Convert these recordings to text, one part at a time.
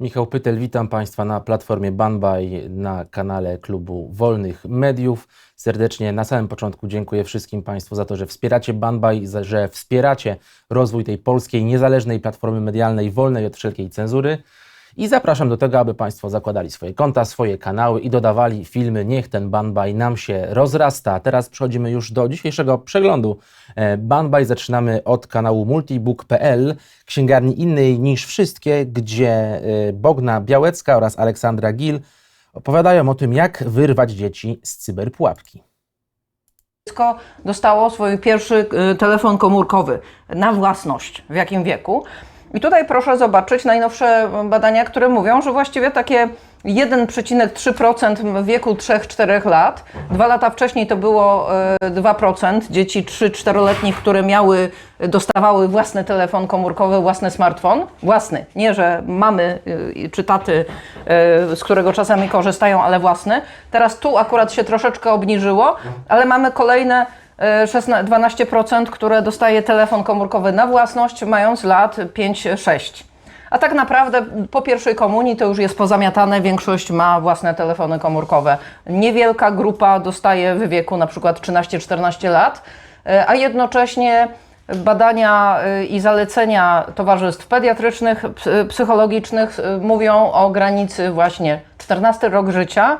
Michał Pytel, witam Państwa na platformie Banbaj na kanale Klubu Wolnych Mediów. Serdecznie na samym początku dziękuję wszystkim Państwu za to, że wspieracie Banbaj, że wspieracie rozwój tej polskiej, niezależnej platformy medialnej, wolnej od wszelkiej cenzury. I zapraszam do tego, aby Państwo zakładali swoje konta, swoje kanały i dodawali filmy. Niech ten Banbaj nam się rozrasta. Teraz przechodzimy już do dzisiejszego przeglądu. E, Banbaj zaczynamy od kanału multibook.pl, księgarni innej niż wszystkie, gdzie e, Bogna Białecka oraz Aleksandra Gil opowiadają o tym, jak wyrwać dzieci z cyberpułapki. Dziecko dostało swój pierwszy y, telefon komórkowy na własność. W jakim wieku? I tutaj proszę zobaczyć najnowsze badania, które mówią, że właściwie takie 1,3% w wieku 3-4 lat. Dwa lata wcześniej to było y, 2% dzieci 3-4-letnich, które miały, dostawały własny telefon komórkowy, własny smartfon. Własny. Nie, że mamy y, czy taty, y, z którego czasami korzystają, ale własny. Teraz tu akurat się troszeczkę obniżyło, ale mamy kolejne e, 16 12%, które dostaje telefon komórkowy na własność, mając lat 5-6. A tak naprawdę po pierwszej komunii to już jest pozamiatane, większość ma własne telefony komórkowe. Niewielka grupa dostaje w wieku na przykład 13-14 lat, e, a jednocześnie badania e, i zalecenia towarzystw pediatrycznych, ps- psychologicznych e, mówią o granicy właśnie 14 rok życia,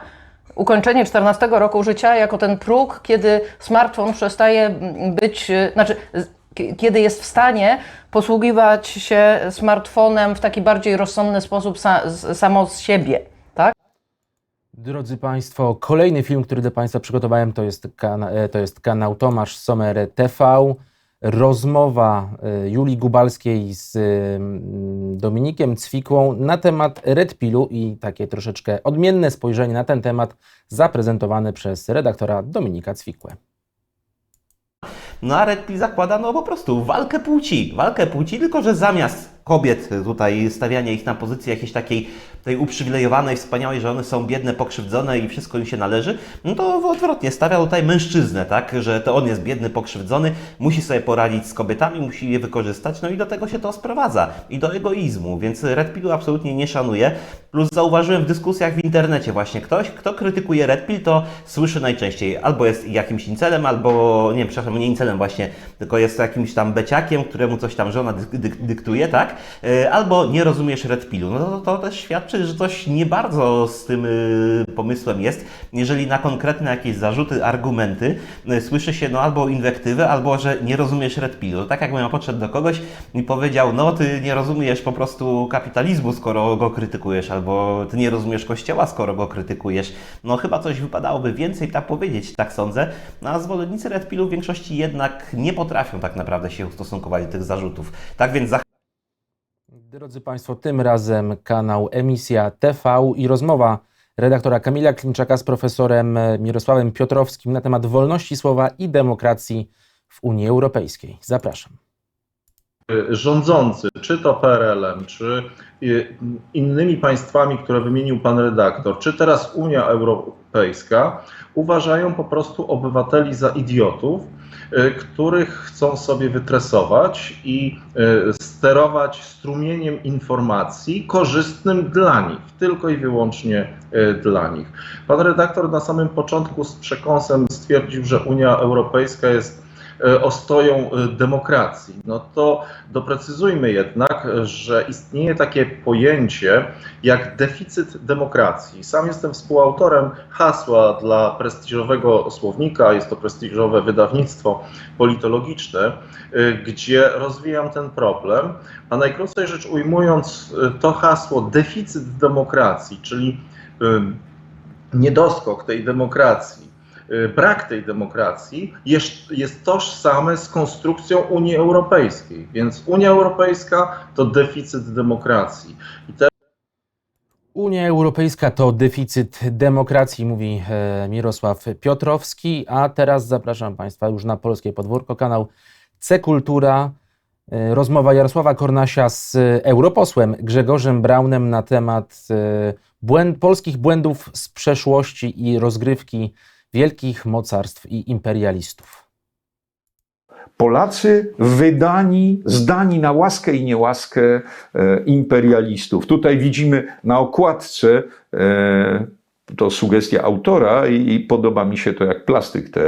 ukończenie 14 roku życia jako ten próg, kiedy smartfon przestaje być, y, znaczy kiedy jest w stanie posługiwać się smartfonem w taki bardziej rozsądny sposób sa, z, samo z siebie. Tak? Drodzy Państwo, kolejny film, który dla Państwa przygotowałem, to jest, kana- e, to jest kanał Tomasz Sommer TV. Rozmowa e, Julii Gubalskiej z mm, Dominikiem Cwikłą na temat Red Pillu i takie troszeczkę odmienne spojrzenie na ten temat zaprezentowane przez redaktora Dominika Cwikłę. No a Red Pill zakłada no po prostu walkę płci. Walkę płci, tylko że zamiast kobiet tutaj stawiania ich na pozycji jakiejś takiej tej uprzywilejowanej, wspaniałej, że one są biedne, pokrzywdzone i wszystko im się należy, no to odwrotnie, stawia tutaj mężczyznę, tak, że to on jest biedny, pokrzywdzony, musi sobie poradzić z kobietami, musi je wykorzystać, no i do tego się to sprowadza i do egoizmu, więc Red Pillu absolutnie nie szanuje. Plus zauważyłem w dyskusjach w internecie właśnie ktoś, kto krytykuje Red Pill, to słyszy najczęściej albo jest jakimś incelem, albo nie, przepraszam, nie incelem właśnie, tylko jest jakimś tam beciakiem, któremu coś tam żona dyk- dyk- dyktuje, tak? E, Albo nie rozumiesz Red Pillu. No to, to też świadczy, że coś nie bardzo z tym y, pomysłem jest, jeżeli na konkretne jakieś zarzuty, argumenty y, słyszy się no albo inwektywę, albo że nie rozumiesz Red Pillu. To tak jakbym ja podszedł do kogoś i powiedział, no ty nie rozumiesz po prostu kapitalizmu, skoro go krytykujesz, albo ty nie rozumiesz kościoła, skoro go krytykujesz. No chyba coś wypadałoby więcej tak powiedzieć, tak sądzę. No a zwolennicy Red Pillu w większości jednak nie potrafią tak naprawdę się ustosunkować do tych zarzutów. Tak więc za Drodzy Państwo, tym razem kanał Emisja TV i rozmowa redaktora Kamila Klimczaka z profesorem Mirosławem Piotrowskim na temat wolności słowa i demokracji w Unii Europejskiej. Zapraszam. Rządzący, czy to PRL-em, czy y, innymi państwami, które wymienił pan redaktor, czy teraz Unia Europejska, uważają po prostu obywateli za idiotów, y, których chcą sobie wytresować i y, sterować strumieniem informacji korzystnym dla nich, tylko i wyłącznie y, dla nich. Pan redaktor na samym początku z przekąsem stwierdził, że Unia Europejska jest ostoją e, demokracji. No to doprecyzujmy jednak, że istnieje takie pojęcie jak deficyt demokracji. Sam jestem współautorem hasła dla prestiżowego słownika, jest to prestiżowe wydawnictwo politologiczne, e, gdzie rozwijam ten problem, a najkrócej rzecz ujmując e, to hasło deficyt demokracji, czyli niedoskok tej demokracji, brak tej demokracji jest, jest tożsame z konstrukcją Unii Europejskiej. Więc Unia Europejska to deficyt demokracji. Unia Europejska to deficyt demokracji, mówi e, Mirosław Piotrowski. A teraz zapraszam Państwa już na polskie podwórko, kanał C Kultura. E, Rozmowa Jarosława Kornasia z europosłem Grzegorzem Braunem na temat e, błęd, polskich błędów z przeszłości i rozgrywki wielkich mocarstw i imperialistów. Polacy wydani, zdani na łaskę i niełaskę e, imperialistów. Tutaj widzimy na okładce e, to sugestia autora i i podoba mi się to, jak plastyk te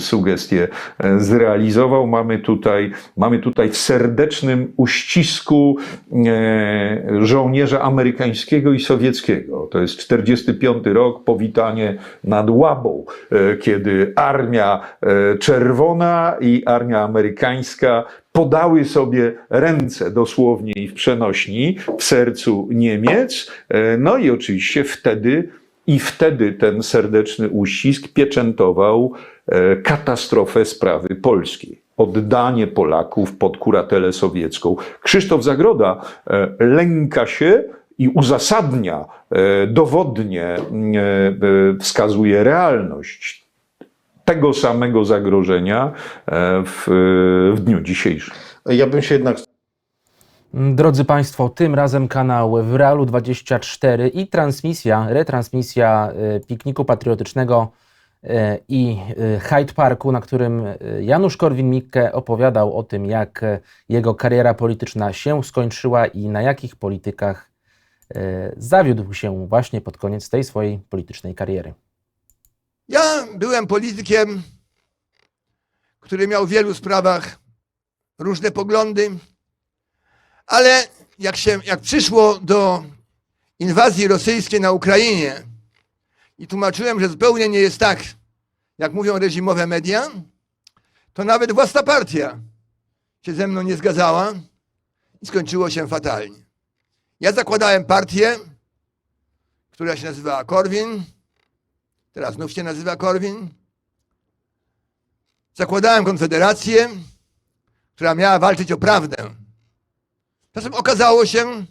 sugestie e, zrealizował. Mamy tutaj, mamy tutaj w serdecznym uścisku e, żołnierza amerykańskiego i sowieckiego. To jest 45 rok, powitanie nad Łabą, e, kiedy armia e, czerwona i armia amerykańska podały sobie ręce dosłownie i w przenośni w sercu Niemiec. E, No i oczywiście wtedy i wtedy ten serdeczny uścisk pieczętował e, katastrofę sprawy polskiej. Oddanie Polaków pod kuratelę sowiecką. Krzysztof Zagroda e, lęka się i uzasadnia, e, dowodnie wskazuje realność tego samego zagrożenia w, w dniu dzisiejszym. Ja bym się jednak Drodzy Państwo, tym razem kanał w Realu 24 i transmisja, retransmisja e, pikniku patriotycznego e, i e, Hyde Parku, na którym Janusz Korwin-Mikke opowiadał o tym, jak jego kariera polityczna się skończyła i na jakich politykach zawiódł się właśnie pod koniec tej swojej politycznej kariery. Ja byłem politykiem, który miał w wielu sprawach różne poglądy, ale jak, się, jak przyszło do inwazji rosyjskiej na Ukrainie i tłumaczyłem, że zupełnie nie jest tak, jak mówią reżimowe media, to nawet własna partia się ze mną nie zgadzała i skończyło się fatalnie. Ja zakładałem partię, która się nazywała Korwin, teraz znów się nazywa Korwin. Zakładałem konfederację, która miała walczyć o prawdę. Czasem okazało się,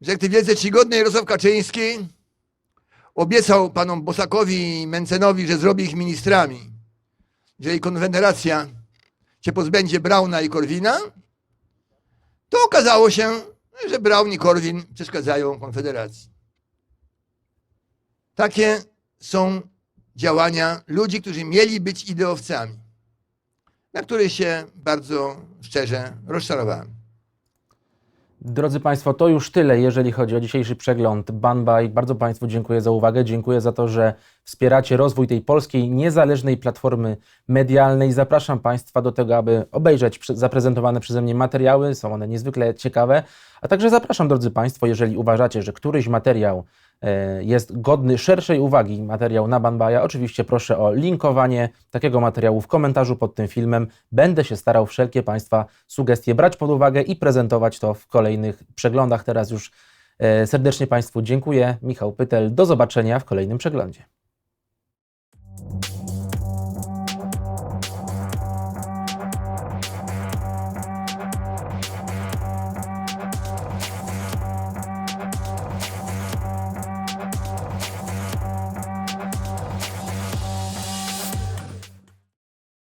że jak wielce czcigodny Jarosław Kaczyński obiecał panom Bosakowi i Mencenowi, że zrobi ich ministrami, jeżeli konfederacja się pozbędzie Brauna i Korwina, to okazało się, że Braun i Korwin przeszkadzają konfederacji. Takie są działania ludzi, którzy mieli być ideowcami, na których się bardzo szczerze rozczarowałem. Drodzy Państwo, to już tyle, jeżeli chodzi o dzisiejszy przegląd Banbaj. Bardzo Państwu dziękuję za uwagę. Dziękuję za to, że wspieracie rozwój tej polskiej, niezależnej platformy medialnej. Zapraszam Państwa do tego, aby obejrzeć zaprezentowane przeze mnie materiały. Są one niezwykle ciekawe. A także zapraszam, drodzy Państwo, jeżeli uważacie, że któryś materiał jest godny szerszej uwagi, materiał na Banbaja, oczywiście proszę o linkowanie takiego materiału w komentarzu pod tym filmem. Będę się starał wszelkie Państwa sugestie brać pod uwagę i prezentować to w kolejnych przeglądach. Teraz już e, serdecznie Państwu dziękuję. Michał Pytel, do zobaczenia w kolejnym przeglądzie.